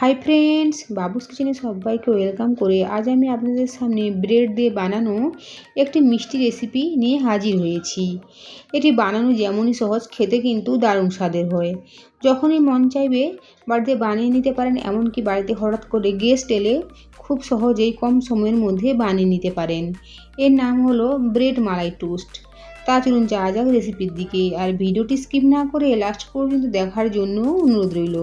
Hi friends বাবুস কিচেনে সবাইকে welcome করে আজ আমি আপনাদের সামনে ব্রেড দিয়ে বানানো একটি মিষ্টি রেসিপি নিয়ে হাজির হয়েছি। এটি বানানো যেমনই সহজ, খেতে কিন্তু দারুণ স্বাদের হয়। যখনই মন চাইবে, বাড়িতে বানিয়ে নিতে পারেন, এমনকি বাড়িতে হঠাৎ করে গেস্ট এলে খুব সহজেই কম সময়ের মধ্যে বানিয়ে নিতে পারেন। এর নাম হলো ব্রেড মালাই টোস্ট তা চলুন যা যাক রেসিপির দিকে, আর ভিডিওটি স্কিপ না করে লাস্ট পর্যন্ত দেখার জন্য অনুরোধ রইল।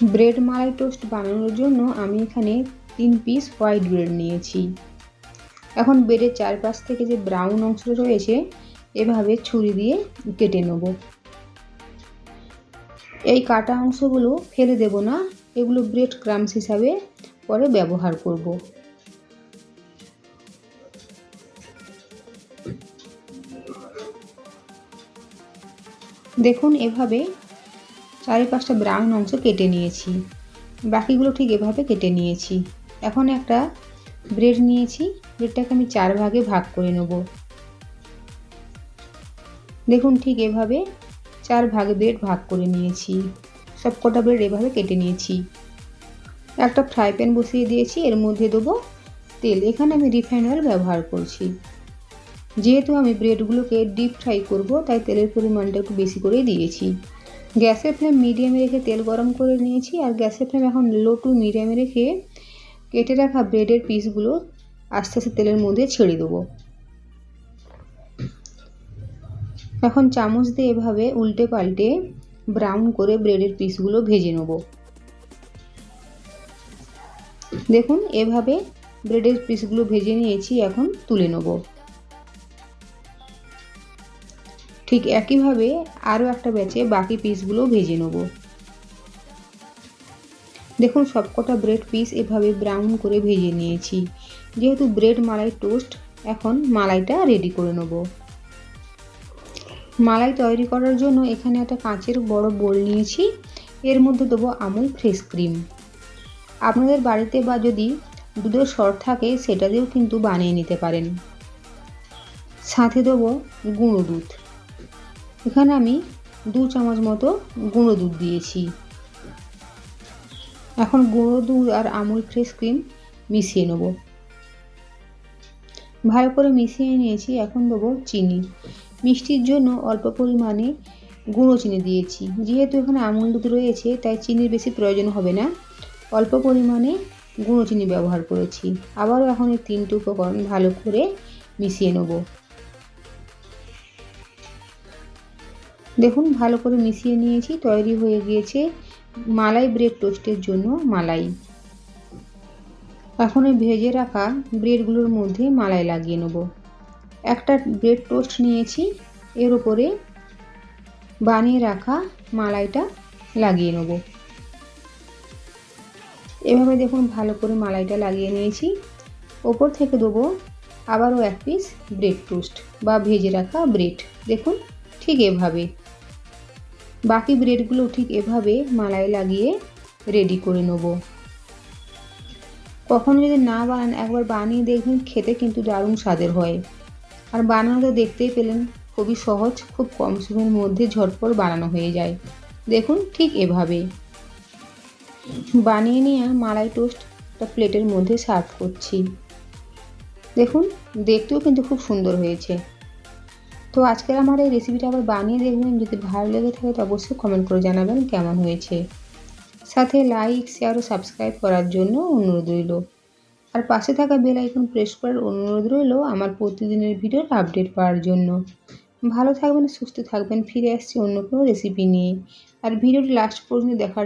ব্রেড মালাই টোস্ট বানানোর জন্য আমি এখানে তিন পিস হোয়াইট ব্রেড নিয়েছি। এখন ব্রেডের চারপাশ থেকে যে ব্রাউন অংশ রয়েছে, এভাবে ছুরি দিয়ে কেটে নেব। এই কাটা অংশগুলো ফেলে দেব না, এগুলো ব্রেড ক্রামস হিসাবে পরে ব্যবহার করব। দেখুন, এভাবে চারিপাশটা ব্রাউন অংশ কেটে নিয়েছি। বাকিগুলো ঠিক এভাবে কেটে নিয়েছি। এখন একটা ব্রেড নিয়েছি। ব্রেডটাকে আমি চার ভাগে ভাগ করে নেব। দেখুন, ঠিক এভাবে চার ভাগে ব্রেড ভাগ করে নিয়েছি। সব কটা ব্রেড এভাবে কেটে নিয়েছি। একটা ফ্রাই প্যান বসিয়ে দিয়েছি। এর মধ্যে দেবো তেল। এখানে আমি রিফাইন অয়েল ব্যবহার করছি। যেহেতু আমি ব্রেডগুলোকে ডিপ ফ্রাই করব, তাই তেলের পরিমাণটা একটু বেশি করে দিয়েছি। গ্যাসের ফ্লেম মিডিয়ামে রেখে তেল গরম করে নিয়েছি, আর গ্যাসের ফ্লেম এখন লো টু মিডিয়ামে রেখে কেটে রাখা ব্রেডের পিসগুলো আস্তে আস্তে তেলের মধ্যে ছেড়ে দেবো। এখন চামচ দিয়ে এভাবে উল্টে পাল্টে ব্রাউন করে ব্রেডের পিসগুলো ভেজে নেব। দেখুন, এভাবে ব্রেডের পিসগুলো ভেজে নিয়েছি, এখন তুলে নেব। ঠিক একইভাবে আরও একটা ব্যাচে বাকি পিসগুলো ভেজে নেব। দেখুন, সবকটা ব্রেড পিস এভাবে ব্রাউন করে ভেজে নিয়েছি। যেহেতু ব্রেড মালাই টোস্ট এখন মালাইটা রেডি করে নেব। মালাই তৈরি করার জন্য এখানে একটা কাঁচের বড় বোল নিয়েছি। এর মধ্যে দেবো আমুল ফ্রেশ ক্রিম আপনাদের বাড়িতে বা যদি দুধের সর থাকে, সেটা দিয়েও কিন্তু বানিয়ে নিতে পারেন। সাথে দেবো গুঁড়ো দুধ। এখানে আমি দু চামচ মতো গুঁড়ো দুধ দিয়েছি। এখন গুঁড়ো দুধ আর আমুল ফ্রেশ ক্রিম মিশিয়ে নেব। ভালো করে মিশিয়ে নিয়েছি, এখন দেবো চিনি। মিষ্টির জন্য অল্প পরিমাণে গুঁড়ো চিনি দিয়েছি। যেহেতু এখানে আমুল দুধ রয়েছে, তাই চিনির বেশি প্রয়োজন হবে না। অল্প পরিমাণে গুঁড়ো চিনি ব্যবহার করেছি। আবারও এখন এই তিনটি উপকরণ ভালো করে মিশিয়ে নেব। দেখুন, ভালো করে মিশিয়ে নিয়েছি, তৈরি হয়ে গিয়েছে মালাই ব্রেড টোস্টের জন্য মালাই। এখন ভেজে রাখা ব্রেডগুলোর মধ্যে মালাই লাগিয়ে নেব। একটা ব্রেড টোস্ট নিয়েছি, এর উপরে বানিয়ে রাখা মালাইটা লাগিয়ে নেব। এভাবে দেখুন, ভালো করে মালাইটা লাগিয়ে নিয়েছি। ওপর থেকে দেবো আবারও এক পিস ব্রেড টোস্ট বা ভেজে রাখা ব্রেড। দেখুন, ঠিক এভাবে। বাকি ব্রেডগুলো ঠিক এভাবে মালাই লাগিয়ে রেডি করে নেব। কখনো যদি না বানান, একবার বানিয়ে দেখবেন খেতে কিন্তু দারুণ স্বাদের হয়। আর বানানো তো দেখতেই পেলেন, খুবই সহজ, খুব কম সময়ের মধ্যে ঝটপট বানানো হয়ে যায়। দেখুন ঠিক এভাবে। বানিয়ে নিয়ে মালাই টোস্ট একটা প্লেটের মধ্যে সার্ভ করছি। দেখুন, দেখতেও কিন্তু খুব সুন্দর হয়েছে। তো আজকের আমার এই রেসিপিটা আবার বানিয়ে দেখবেন, যদি ভালো লেগে থাকে তো অবশ্যই কমেন্ট করে জানাবেন কেমন হয়েছে। সাথে লাইক শেয়ার ও সাবস্ক্রাইব করার জন্য অনুরোধ রইল। আর পাশে থাকা বেল আইকন প্রেস করার অনুরোধ রইল আমার প্রতিদিনের ভিডিওর আপডেট পাওয়ার জন্য। ভালো থাকবেন, সুস্থ থাকবেন, ফিরে আসছি অন্য কোনো রেসিপি নিয়ে। আর ভিডিওটি লাস্ট পর্যন্ত দেখার